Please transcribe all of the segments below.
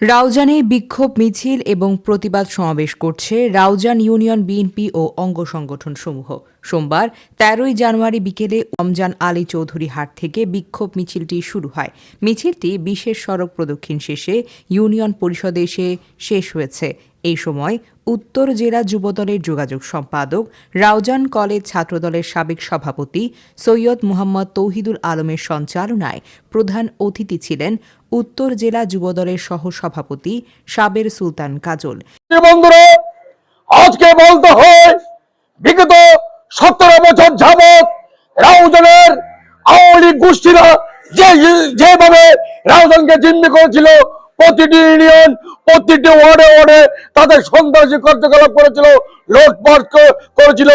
রাউজানে বিক্ষোভ, মিছিল এবং প্রতিবাদ সমাবেশ করছে রাউজান ইউনিয়ন বিএনপি ও অঙ্গ সংগঠন সমূহ সোমবার তেরোই জানুয়ারি বিকেলে রমজান আলী চৌধুরী হাট থেকে বিক্ষোভ মিছিলটি শুরু হয়। মিছিলটি বিশেষ সড়ক প্রদক্ষিণ শেষে ইউনিয়ন পরিষদে এসে শেষ হয়েছে। এই সময় উত্তর জেলা যুবদলের যোগাযোগ সম্পাদক, রাউজান কলেজ ছাত্রদলের সাবেক সভাপতি সৈয়দ মোহাম্মদ তৌহিদুল আলমের সঞ্চালনায় প্রধান অতিথি ছিলেন উত্তর জেলা যুবদলের সহ সভাপতি সাবের সুলতান কাজল। আজকে বলতে হয়, বিগত সতেরো বছর যাবৎ রাউজানের আওয়ামী লীগ গোষ্ঠীরা যে যেভাবে রাউজানকে জিম্মি করেছিল প্রতিটি ইউনিয়ন প্রতিটি ওয়ার্ডে ওয়ার্ডে তাদের সন্ত্রাসী কার্যকলাপ করেছিল, লোটপাট করেছিল,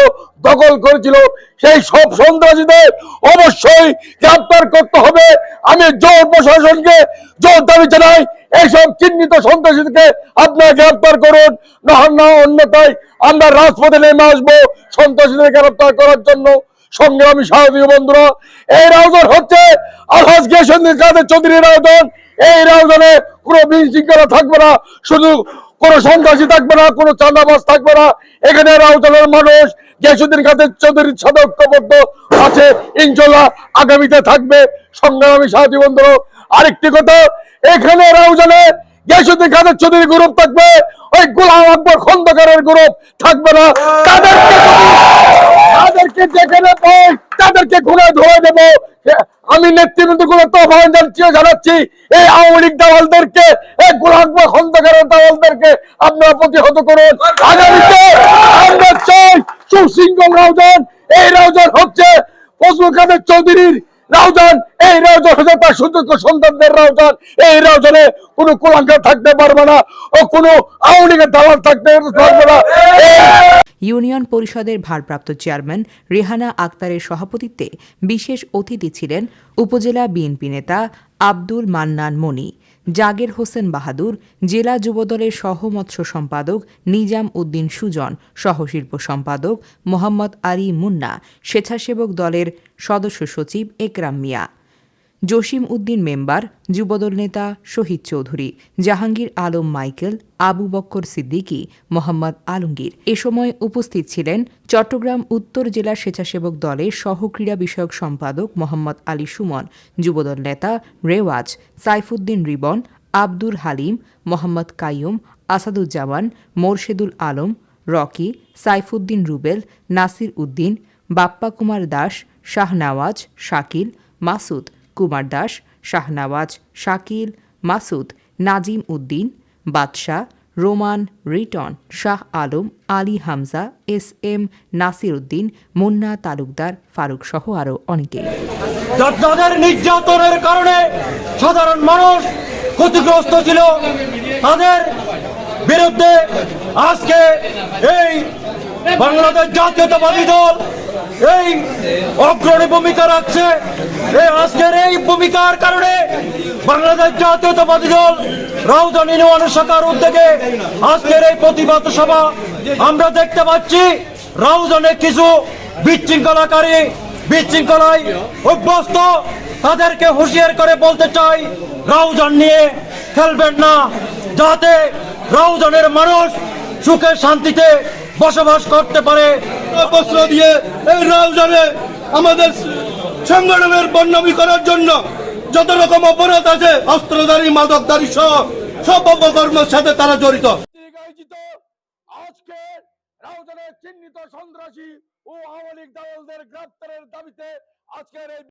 দখল করেছিল। সেই সব সন্ত্রাসীদের অবশ্যই গ্রেপ্তার করতে হবে। আমি জোর প্রশাসনকে জোর দাবি জানাই, এইসব চিহ্নিত সন্ত্রাসীদেরকে আপনারা গ্রেপ্তার করুন না না অন্যথায় আমরা রাজপথে নেমে আসব সন্ত্রাসীদের গ্রেপ্তার করার জন্য। সংগ্রামী সাহায্য বন্ধুরা, এই রাউজন হচ্ছে আলহাজ গেসন্দির কাদের চৌধুরী রাউজন। এই রাউজনে কোনো বিশৃঙ্খলা থাকবে না, শুধু কোনো সন্ত্রাসী থাকবে না, কোনো চাঁদাবাজ থাকবে না। এখানে রাউজনের মানুষ গেসুদ্দিন কাদের চৌধুরীর সাথে আছে ইনশাল্লাহ আগামীতে থাকবে। সংগ্রামী সাহায্য বন্ধুরা, আরেকটি কথা, এখানে রাউজানে গেসুদ্দিন কাদের চৌধুরী গ্রুপ থাকবে, ওই গোলাম আকবর খন্দকারের গ্রুপ থাকবে না। তাদেরকে তাদেরকে যেখানে পাই, তাদেরকে ঘুরে ধরে দেব। আমি নেতৃবৃন্দগুলো তো আহ্বান জানাচ্ছি, এই আওয়ামী লীগ দাওয়ালদেরকে এই আকবর খন্দকারের দালালদেরকে আপনারা প্রতিহত করুন। আগামীতে আমরা চাই সুশৃঙ্খল রাউজান, এই রাউজান হচ্ছে ফজলুল কাদের চৌধুরীর রাউজান, এই রাউজান হচ্ছে তার সুযোগ্য সন্তানদের রাউজান। এই রাউজানে কোনো কুলাঙ্কার থাকতে পারবে না ও কোনো আওয়ামী লীগের দালাল থাকতে পারবে না। ইউনিয়ন পরিষদের ভারপ্রাপ্ত চেয়ারম্যান রেহানা আক্তারের সভাপতিত্বে বিশেষ অতিথি ছিলেন উপজেলা বিএনপি নেতা আব্দুল মান্নান মনি। জাগের হোসেন বাহাদুর, জেলা যুবদলের সহমৎস্য সম্পাদক নিজাম উদ্দিন সুজন, সহশিল্প সম্পাদক মোহাম্মদ আলী মুন্না, স্বেচ্ছাসেবক দলের সদস্য সচিব একরাম মিয়া। জসিম উদ্দিন মেম্বার, যুবদল নেতা শহীদ চৌধুরী, জাহাঙ্গীর আলম মাইকেল, আবু বক্কর সিদ্দিকী, মোহাম্মদ আলমগীর। এ সময় উপস্থিত ছিলেন চট্টগ্রাম উত্তর জেলা স্বেচ্ছাসেবক দলের সহক্রীড়া বিষয়ক সম্পাদক মোহাম্মদ আলী সুমন, যুবদল নেতা রেওয়াজ, সাইফুদ্দিন রিবন, আব্দুল হালিম, মোহাম্মদ কাইয়ুম, আসাদুজ্জামান, মোরশেদুল আলম, রকি, সাইফুদ্দিন রুবেল, নাসির উদ্দিন, বাপ্পা কুমার দাস, শাহনওয়াজ, শাকিল, মাসুদ কুমার দাস, শাহনওয়াজ, শাকিল, মাসুদ, নাজিম উদ্দিন, বাদশাহ, রোমান, রিটন, শাহ আলম, আলী হামজা, এস এম, নাসির উদ্দিন, মুন্না তালুকদার, ফারুক সহ আরও অনেকে যাদের নির্যাতনের কারণে সাধারণ মানুষ ক্ষতিগ্রস্ত ছিল, তাদের বিরুদ্ধে আজকে এই বাংলাদেশ জাতীয়তাবাদী দল এই অগ্রণী ভূমিকা রাখছে। এই আজকের এই ভূমিকার কারণে বাংলাদেশ জাতীয়তাবাদী দল রাউজান ইউনিয়ন শাখার উদ্যোগে আজকের এই প্রতিবাদ সভা আমরা দেখতে পাচ্ছি, রাউজানে কিছু বিশৃঙ্খলাকারী বিশৃঙ্খলায় অভ্যস্ত। তাদেরকে হুঁশিয়ার করে বলতে চাই, রাউজান নিয়ে খেলবেন না, যাতে রাউজানের মানুষ সুখে শান্তিতে বসবাস করতে পারে। প্রশ্ন দিয়ে এই রাউজারে আমাদের সংগঠনের বন্যমি করার জন্য যত রকম অপরাধ আছে, অস্ত্রধারী, মাদকধারী সহ সব অপকর্মের সাথে তারা জড়িত। আজকে রাউজানের চিহ্নিত সন্ত্রাসী ও আওয়ামী লীগ দালালদের গ্রেপ্তারের দাবিতে আজকের এই